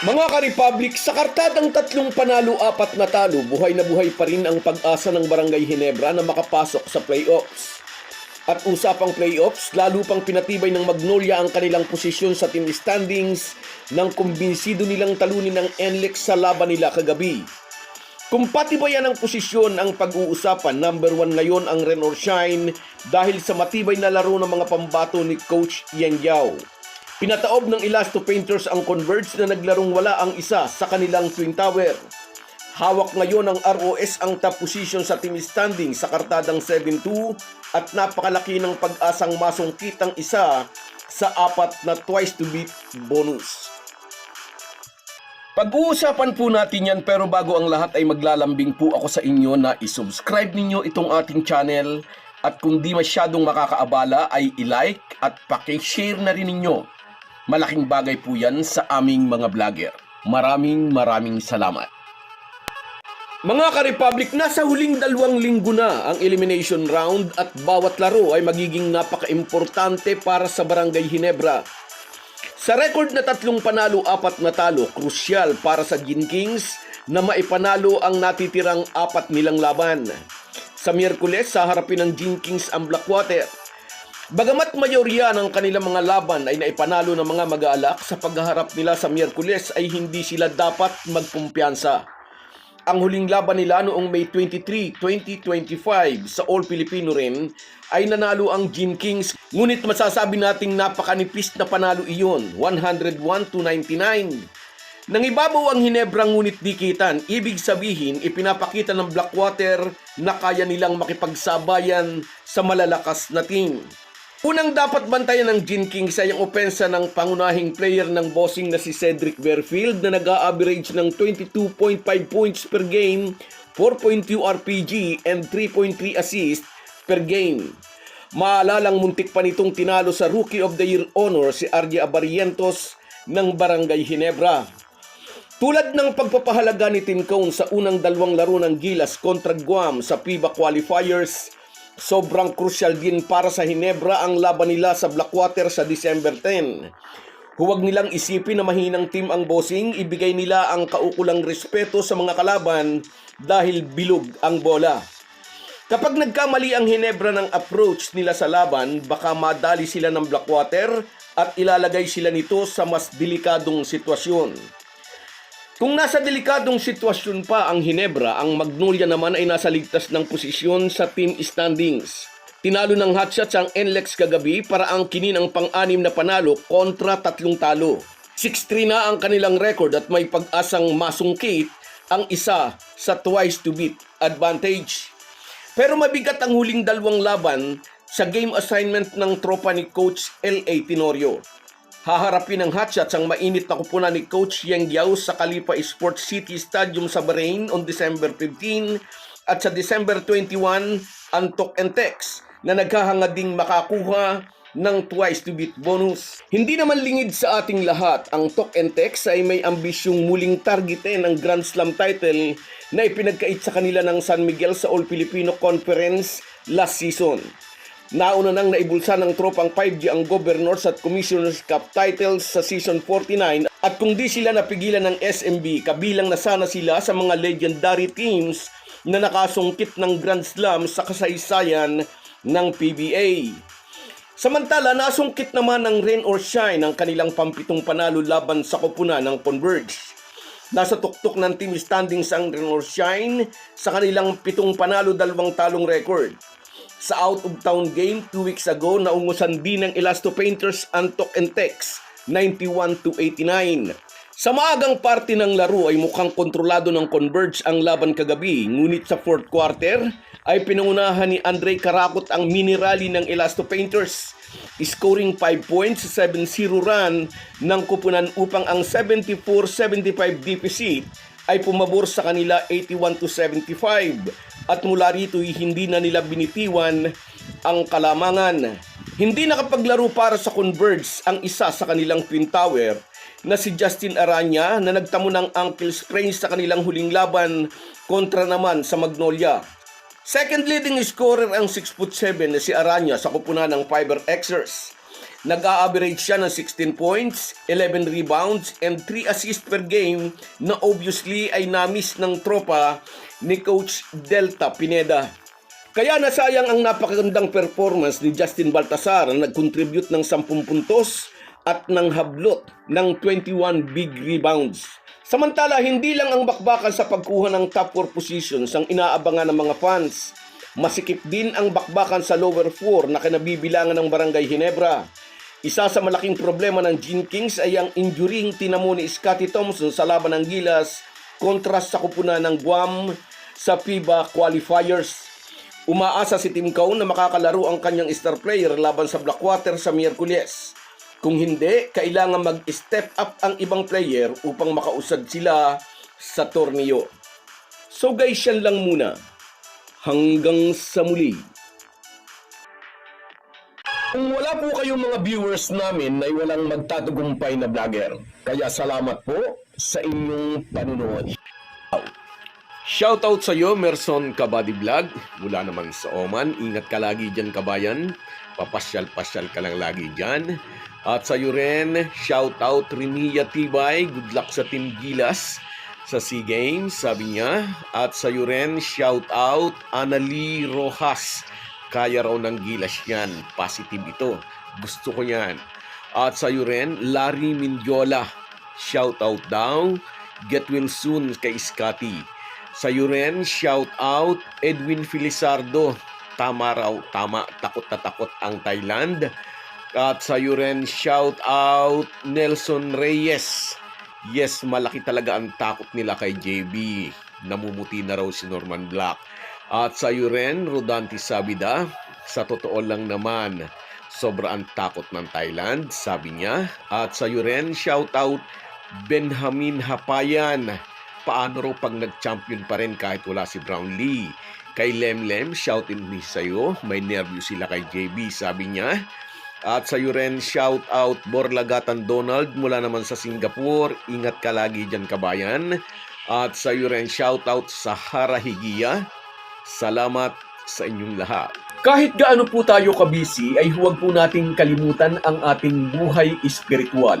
Mga ka-Republic, sa kartadang tatlong panalo apat na talo, buhay na buhay pa rin ang pag-asa ng Barangay Hinebra na makapasok sa playoffs. At usapang playoffs, lalo pang pinatibay ng Magnolia ang kanilang posisyon sa team standings nang kumbinsido nilang talunin ng NLEX sa laban nila kagabi. Kung patibayan ang posisyon ang pag-uusapan, number one ngayon ang Ren or Shine dahil sa matibay na laro ng mga pambato ni Coach Yang Yao. Pinataob ng Elasto Painters ang Converge na naglarong wala ang isa sa kanilang Twin Tower. Hawak ngayon ng ROS ang top position sa team standing sa kartadang 7-2 at napakalaki ng pag-asang masungkit ang isa sa apat na twice to beat bonus. Pag-uusapan po natin yan pero bago ang lahat ay maglalambing po ako sa inyo na isubscribe ninyo itong ating channel at kung di masyadong makakaabala ay i-like at pakishare na rin ninyo. Malaking bagay po yan sa aming mga vlogger. Maraming maraming salamat. Mga ka-Republic, nasa huling dalawang linggo na ang elimination round at bawat laro ay magiging napaka-importante para sa Barangay Hinebra. Sa record na tatlong panalo, apat na talo, krusyal para sa Gin Kings na maipanalo ang natitirang apat nilang laban. Sa Miyerkules, sa harapin ng Gin Kings ang Blackwater. Bagamat mayorya ng kanilang mga laban ay naipanalo ng mga mag-aalak, sa paghaharap nila sa Miyerkules ay hindi sila dapat magkumpiyansa. Ang huling laban nila noong May 23, 2025 sa All Filipino rin ay nanalo ang Gin Kings. Ngunit masasabi nating napakanipis na panalo iyon, 101 to 99. Nangibabaw ang Hinebra ngunit dikitan, ibig sabihin ipinapakita ng Blackwater na kaya nilang makipagsabayan sa malalakas na team. Unang dapat bantayan ng Gin Kings ay ang opensa ng pangunahing player ng bossing na si Cedric Verfield na nag-a-average ng 22.5 points per game, 4.2 RPG, and 3.3 assist per game. Maalalang muntik pa nitong tinalo sa Rookie of the Year honor si Arya Abarientos ng Barangay Hinebra. Tulad ng pagpapahalaga ni Tim Cone sa unang dalawang laro ng Gilas kontra Guam sa FIBA qualifiers, sobrang crucial din para sa Hinebra ang laban nila sa Blackwater sa December 10. Huwag nilang isipin na mahinang team ang bossing, ibigay nila ang kaukulang respeto sa mga kalaban dahil bilog ang bola. Kapag nagkamali ang Hinebra ng approach nila sa laban, baka madali sila ng Blackwater at ilalagay sila nito sa mas delikadong sitwasyon. Kung nasa delikadong sitwasyon pa ang Hinebra, ang Magnolia naman ay nasa ligtas ng posisyon sa team standings. Tinalo ng hotshots ang NLEX kagabi para ang kinin ang pang-anim na panalo kontra tatlong talo. 6-3 na ang kanilang record at may pag-asang masungkit ang isa sa twice to beat advantage. Pero mabigat ang huling dalawang laban sa game assignment ng tropa ni Coach L.A. Tenorio. Haharapin ng hotshots ang mainit na kupunan ni Coach Yang Yao sa Kalipa Sports City Stadium sa Bahrain on December 15 at sa December 21 ang Tok and Tex na naghahangad makakuha ng twice to beat bonus. Hindi naman lingid sa ating lahat, ang Tok and Tex ay may ambisyong muling targetin ang Grand Slam title na ipinagkait sa kanila ng San Miguel sa All Filipino Conference last season. Nauna nang naibulsa ng tropang 5G ang Governors at Commissioners Cup titles sa Season 49 at kung di sila napigilan ng SMB, kabilang na sana sila sa mga legendary teams na nakasungkit ng Grand Slam sa kasaysayan ng PBA. Samantala, nasungkit naman ng rain or shine ang kanilang pampitong panalo laban sa kupuna ng Converge. Nasa tuktok ng team standings ang rain or shine sa kanilang pitong panalo dalawang talong record. Sa out-of-town game 2 weeks ago, naungusan din ng Elasto Painters Antok and Tex 91 to 89. Sa maagang parte ng laro ay mukhang kontrolado ng Converge ang laban kagabi, ngunit sa fourth quarter ay pinangunahan ni Andre Karakot ang mini rally ng Elasto Painters, scoring 5 points sa 7-0 run ng kupunan upang ang 74-75 deficit ay pumabor sa kanila 81 to 75 at mula rito ay hindi na nila binitiwan ang kalamangan. Hindi nakapaglaro para sa Converge ang isa sa kanilang Twin Tower na si Justin Aranya na nagtamo ng ankle sprain sa kanilang huling laban kontra naman sa Magnolia. Second leading scorer ang 6'7 na si Aranya sa kupunan ng Fiber Xers. Nag-a-average siya ng 16 points, 11 rebounds, and 3 assists per game na obviously ay na-miss ng tropa ni Coach Delta Pineda. Kaya nasayang ang napakagandang performance ni Justin Baltasar na nag-contribute ng 10 puntos at ng hablot ng 21 big rebounds. Samantala, hindi lang ang bakbakan sa pagkuha ng top 4 positions ang inaabangan ng mga fans. Masikip din ang bakbakan sa lower 4 na kinabibilangan ng Barangay Ginebra. Isa sa malaking problema ng Gene Kings ay ang injuring tinamo ni Scotty Thompson sa laban ng Gilas kontra sa kupunan ng Guam sa FIBA qualifiers. Umaasa si Tim Cone na makakalaro ang kanyang star player laban sa Blackwater sa Miyerkules. Kung hindi, kailangan mag-step up ang ibang player upang makausad sila sa torneo. So guys, yan lang muna. Hanggang sa muli. Kung wala po kayong mga viewers namin na walang magtatagumpay na vlogger, kaya salamat po sa inyong panunood. Shoutout sa iyo, Merson Kabady Vlog. Mula naman sa Oman. Ingat ka lagi dyan, kabayan. Papasyal-pasyal ka lang lagi dyan. At sa iyo rin, shoutout Rimia Tibay. Good luck sa Team Gilas sa SEA Games, sabi niya. At sa iyo rin, shoutout Anali Rojas. Kaya raw ng Gilas yan. Positive ito. Gusto ko yan. At sa iyo rin, Larry Mindiola. Shoutout daw. Get well soon kay Scotty. Sa iyo rin, shout out Edwin Filisardo. Tama raw, tama, takot na takot ang Thailand. At sa iyo rin, shout out Nelson Reyes. Yes, malaki talaga ang takot nila kay JB. Namumuti na raw si Norman Black. At sa iyo rin, Rodante Sabida, sa totoo lang naman, sobra ang takot ng Thailand, sabi niya. At sa iyo rin, shout out Benjamin Hapayan. Paano raw pag nag-champion pa rin kahit wala si Brownlee? Kay Lemlem, shoutin me sa'yo. May nervous sila kay JB, sabi niya. At sa iyo rin, shout out Borlagatan Donald mula naman sa Singapore. Ingat ka lagi dyan kabayan. At sa iyo rin, shout out sa Harahigia. Salamat sa inyong lahat. Kahit gaano po tayo kabisi, ay huwag po nating kalimutan ang ating buhay espiritual.